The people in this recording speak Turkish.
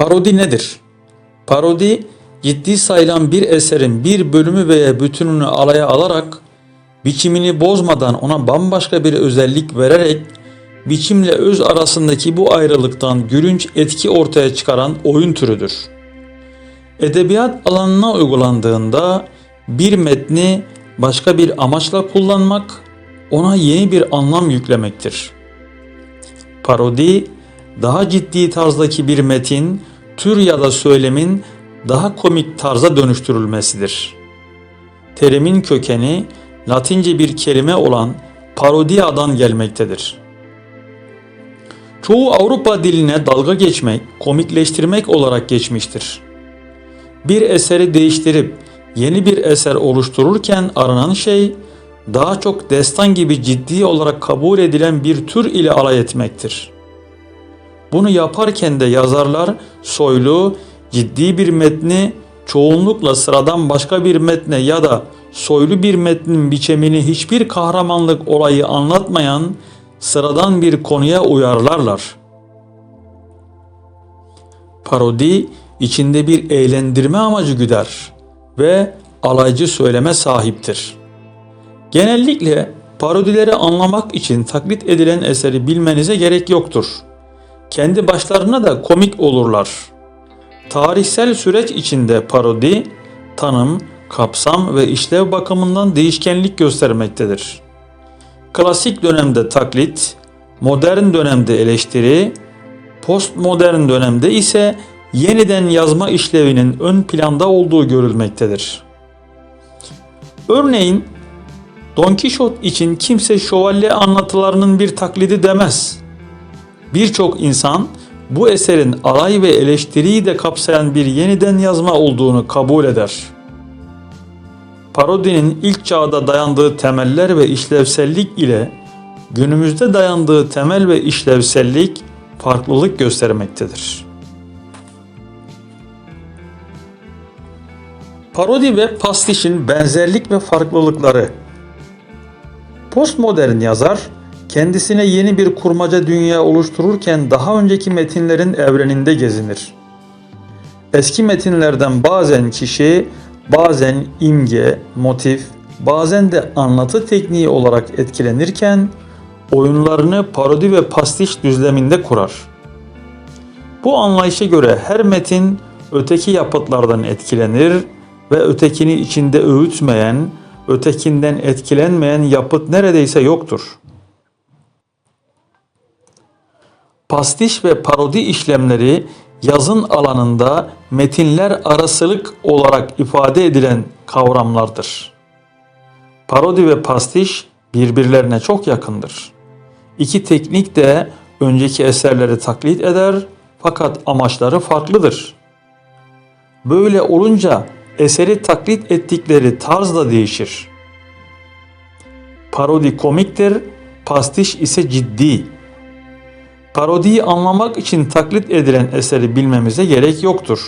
Parodi nedir? Parodi, ciddi sayılan bir eserin bir bölümü veya bütününü alaya alarak, biçimini bozmadan ona bambaşka bir özellik vererek, biçimle öz arasındaki bu ayrılıktan gülünç etki ortaya çıkaran oyun türüdür. Edebiyat alanına uygulandığında bir metni başka bir amaçla kullanmak, ona yeni bir anlam yüklemektir. Parodi, daha ciddi tarzdaki bir metin, tür ya da söylemin daha komik tarza dönüştürülmesidir. Terimin kökeni Latince bir kelime olan parodiadan gelmektedir. Çoğu Avrupa diline dalga geçmek, komikleştirmek olarak geçmiştir. Bir eseri değiştirip yeni bir eser oluştururken aranan şey daha çok destan gibi ciddi olarak kabul edilen bir tür ile alay etmektir. Bunu yaparken de yazarlar soylu, ciddi bir metni çoğunlukla sıradan başka bir metne ya da soylu bir metnin biçimini hiçbir kahramanlık olayı anlatmayan sıradan bir konuya uyarlarlar. Parodi içinde bir eğlendirme amacı güder ve alaycı söyleme sahiptir. Genellikle parodileri anlamak için taklit edilen eseri bilmenize gerek yoktur. Kendi başlarına da komik olurlar. Tarihsel süreç içinde parodi, tanım, kapsam ve işlev bakımından değişkenlik göstermektedir. Klasik dönemde taklit, modern dönemde eleştiri, postmodern dönemde ise yeniden yazma işlevinin ön planda olduğu görülmektedir. Örneğin Don Kişot için kimse şövalye anlatılarının bir taklidi demez. Birçok insan bu eserin alay ve eleştiriyi de kapsayan bir yeniden yazma olduğunu kabul eder. Parodinin ilk çağda dayandığı temeller ve işlevsellik ile günümüzde dayandığı temel ve işlevsellik farklılık göstermektedir. Parodi ve pastişin benzerlik ve farklılıkları Postmodern yazar kendisine yeni bir kurmaca dünya oluştururken daha önceki metinlerin evreninde gezinir. Eski metinlerden bazen kişi, bazen imge, motif, bazen de anlatı tekniği olarak etkilenirken oyunlarını parodi ve pastiş düzleminde kurar. Bu anlayışa göre her metin öteki yapıtlardan etkilenir ve ötekini içinde öğütmeyen, ötekinden etkilenmeyen yapıt neredeyse yoktur. Pastiş ve parodi işlemleri yazın alanında metinler arasılık olarak ifade edilen kavramlardır. Parodi ve pastiş birbirlerine çok yakındır. İki teknik de önceki eserleri taklit eder fakat amaçları farklıdır. Böyle olunca eseri taklit ettikleri tarz da değişir. Parodi komiktir, pastiş ise ciddi. Parodiyi anlamak için taklit edilen eseri bilmemize gerek yoktur.